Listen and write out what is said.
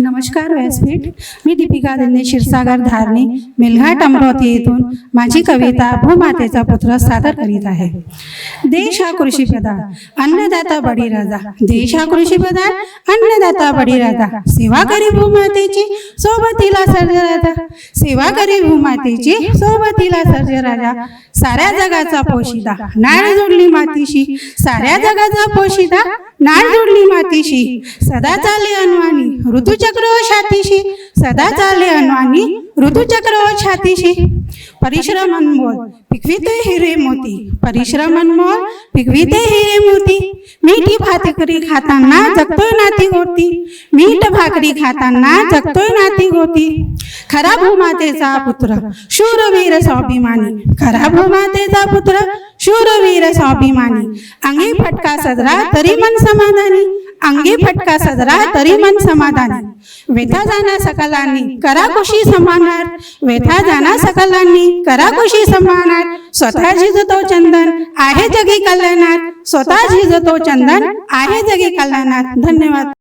नमस्कार व्यासपीठ. मी दीपिका दिने क्षीरसागर धारणी मेलघाट अमरावती येथून माझी कविता भूमातेचा पुत्र सादर करीत आहे. देश हा कृषीप्रधान अन्नदाता बळीराजा देश हा कृषीप्रधान अन्नदाता बळीराजा सेवा करी भूमातेची सोबतीला सर्ज राजा. सेवा करी भूमातेची सोबतीला सर्ज राजा. साऱ्या जगाचा पोशिदा. नाळ जोडली मातीशी. साऱ्या जगाचा पोशिदा. नाळ जोडली मातीशी. सदा चाले अनवाणी. ऋतुचक्र छातीशी सदा चाले अनुवानी ऋतुचक्र छातीशी परिश्रम अनमोल पिकविते हिरे मोती. परिश्रम अनमोल पिकविते हिरे मोती. मीठी भाकरी खाताना जगतोय नाती होती. मीठ भाकरी खाताना जगतोय नाती होती. खरा भूमातेचा पुत्र शूरवीर स्वाभिमानी. खरा भूमातेचा पुत्र शूरवीर स्वाभिमानी. अंगी फटका सदरा तरी मन समाधानी. अंगी फटका सदरा तरी मन समाधानी. व्यथा जाना सकलांनी करा खुशी समानार व्यथा जाना सकलांनी करा खुशी समानार स्वतः झिजतो चंदन आहे जगी कल्याणात स्वतः झिजतो चंदन आहे जगी कल्याणात. धन्यवाद.